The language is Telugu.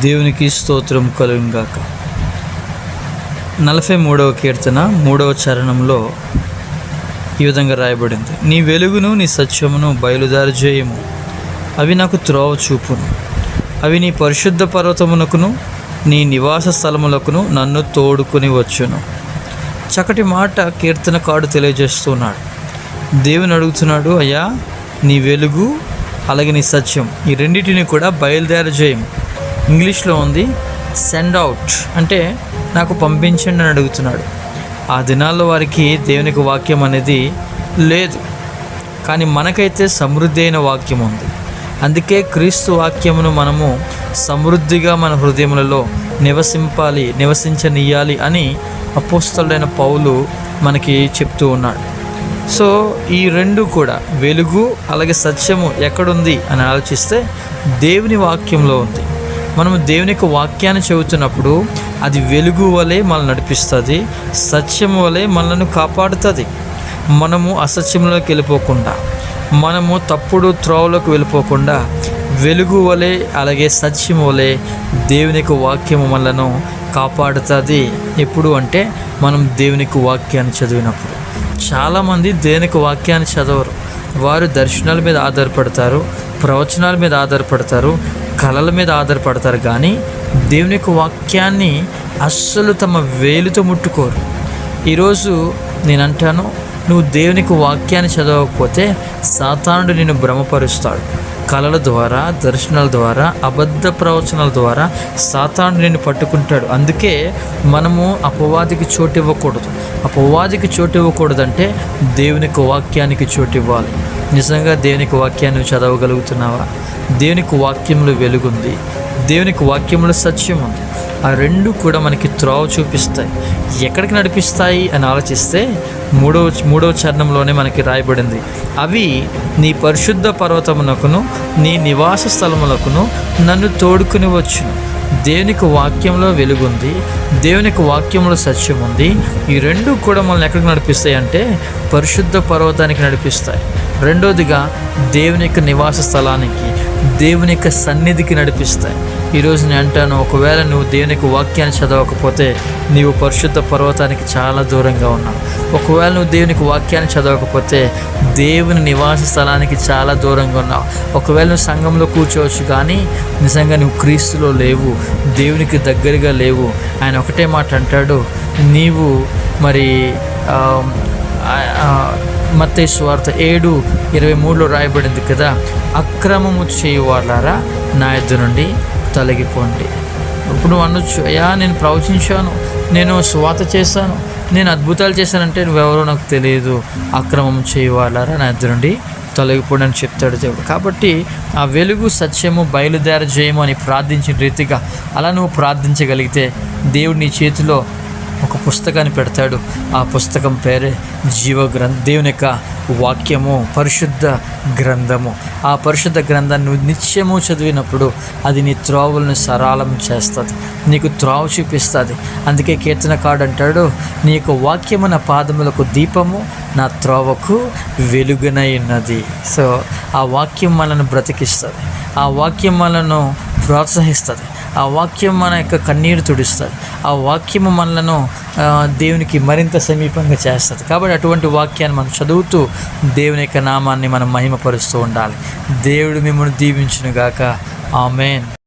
దేవునికి స్తోత్రం కలుగుగాక నలభై మూడవ కీర్తన మూడవ చరణంలో ఈ విధంగా రాయబడింది. నీ వెలుగును నీ సత్యమును బయలుదారి చేయము అవి నాకు త్రోవ చూపును. అవి నీ పరిశుద్ధ పర్వతమునకును నీ నివాస స్థలములకును నన్ను తోడుకుని వచ్చును. చక్కటి మాట కీర్తనకాడు తెలియజేస్తున్నాడు. దేవుని అడుగుతున్నాడు అయ్యా నీ వెలుగు అలాగే నీ సత్యం ఈ రెండింటిని కూడా బయలుదేర చేయం ఇంగ్లీష్లో ఉంది సెండ్ అవుట్ అంటే నాకు పంపించండి అని అడుగుతున్నాడు. ఆ దినాల్లో వారికి దేవునికి వాక్యం అనేది లేదు కానీ మనకైతే సమృద్ధి అయిన వాక్యం ఉంది. అందుకే క్రీస్తు వాక్యమును మనము సమృద్ధిగా మన హృదయములలో నివసింపాలి నివసించనీయాలి అని అపోస్తలైన పౌలు మనకి చెప్తూ ఉన్నాడు. సో ఈ రెండు కూడా వెలుగు అలాగే సత్యము ఎక్కడుంది అని ఆలోచిస్తే దేవుని వాక్యంలో ఉంది. మనం దేవుని యొక్క వాక్యాన్ని చెబుతున్నప్పుడు అది వెలుగు వలె మనల్ని నడిపిస్తుంది సత్యం వలె మనల్ని కాపాడుతుంది. మనము అసత్యంలోకి వెళ్ళిపోకుండా మనము తప్పుడు త్రోవలోకి వెళ్ళిపోకుండా వెలుగు వలె అలాగే సత్యం వలె దేవుని యొక్క వాక్యము మనలను కాపాడుతుంది. ఎప్పుడు అంటే మనం దేవునికి వాక్యాన్ని చదివినప్పుడు. చాలామంది దేవునికి వాక్యాన్ని చదవరు. వారు దర్శనాల మీద ఆధారపడతారు ప్రవచనాల మీద ఆధారపడతారు కళల మీద ఆధారపడతారు కానీ దేవుని యొక్క వాక్యాన్ని అస్సలు తమ వేలుతో ముట్టుకోరు. ఈరోజు నేను అంటాను నువ్వు దేవునికి వాక్యాన్ని చదవకపోతే సాతానుడు నిన్ను భ్రమపరుస్తాడు. కళల ద్వారా దర్శనాల ద్వారా అబద్ధ ప్రవచనాల ద్వారా సాతాను నిన్ను పట్టుకుంటాడు. అందుకే మనము అపవాదికి చోటు ఇవ్వకూడదు. అపవాదికి చోటు ఇవ్వకూడదంటే దేవునికి వాక్యానికి చోటు ఇవ్వాలి. నిజంగా దేవునికి వాక్యాన్ని చదవగలుగుతున్నావా? దేవునికి వాక్యంలో వెలుగుంది. దేవునికి వాక్యంలో సత్యం ఉంది ఆ రెండు కూడా మనకి త్రోవ చూపిస్తాయి. ఎక్కడికి నడిపిస్తాయి అని ఆలోచిస్తే మూడవ మూడవ చరణంలోనే మనకి రాయబడింది. అవి నీ పరిశుద్ధ పర్వతమునకును నీ నివాస స్థలములకును నన్ను తోడుకుని వచ్చును దేవునికి వాక్యంలో వెలుగుంది దేవునికి వాక్యంలో సత్యం ఉంది ఈ రెండు కూడా మనల్ని ఎక్కడికి నడిపిస్తాయి అంటే పరిశుద్ధ పర్వతానికి నడిపిస్తాయి. రెండోదిగా దేవుని యొక్క నివాస స్థలానికి దేవుని యొక్క సన్నిధికి నడిపిస్తాయి. ఈరోజు నేను అంటాను ఒకవేళ నువ్వు దేవునికి వాక్యాన్ని చదవకపోతే నీవు పరిశుద్ధ పర్వతానికి చాలా దూరంగా ఉన్నావు. ఒకవేళ నువ్వు దేవునికి వాక్యాన్ని చదవకపోతే దేవుని నివాస స్థలానికి చాలా దూరంగా ఉన్నావు. ఒకవేళ నువ్వు సంఘంలో కూర్చోవచ్చు కానీ నిజంగా నువ్వు క్రీస్తులో లేవు దేవునికి దగ్గరగా లేవు. ఆయన ఒకటే మాట అంటాడు నీవు మరి మత్తే స్వార్థ ఏడు ఇరవై మూడులో రాయబడింది కదా అక్రమము చేయువాళ్ళారా నా ఎద్దు నుండి తొలగిపోండి ఇప్పుడు అనొచ్చు అయ్యా నేను ప్రవచించాను నేను స్వాత చేశాను నేను అద్భుతాలు చేశానంటే నువ్వెవరో నాకు తెలియదు. అక్రమం చేయవాలరా నా ఎద్దు నుండి తొలగిపోండి అని చెప్తాడు దేవుడు. కాబట్టి ఆ వెలుగు సత్యము బయలుదేర చేయము అని ప్రార్థించిన రీతిగా అలా నువ్వు ప్రార్థించగలిగితే దేవుడు నీ చేతిలో ఒక పుస్తకాన్ని పెడతాడు. ఆ పుస్తకం పేరే జీవ గ్రంథ దేవుని యొక్క వాక్యము పరిశుద్ధ గ్రంథము. ఆ పరిశుద్ధ గ్రంథాన్ని నిత్యము చదివినప్పుడు అది నీ త్రోవలను సరళం చేస్తుంది. నీకు త్రోవ చూపిస్తుంది. అందుకే కీర్తనకాడు అంటాడు నీ యొక్క వాక్యము నా పాదములకు దీపము నా త్రోవకు వెలుగునై ఉన్నది సో ఆ వాక్యం మనను బ్రతికిస్తుంది. ఆ వాక్యం మనను ప్రోత్సహిస్తుంది. ఆ వాక్యం మన యొక్క కన్నీరు తుడుస్తుంది. ఆ వాక్యము మనలను దేవునికి మరింత సమీపంగా చేస్తుంది. కాబట్టి అటువంటి వాక్యాన్ని మనం చదువుతూ దేవుని యొక్క నామాన్ని మనం మహిమపరుస్తూ ఉండాలి. దేవుడు మిమ్మల్ని దీవించునుగాక. ఆమెన్.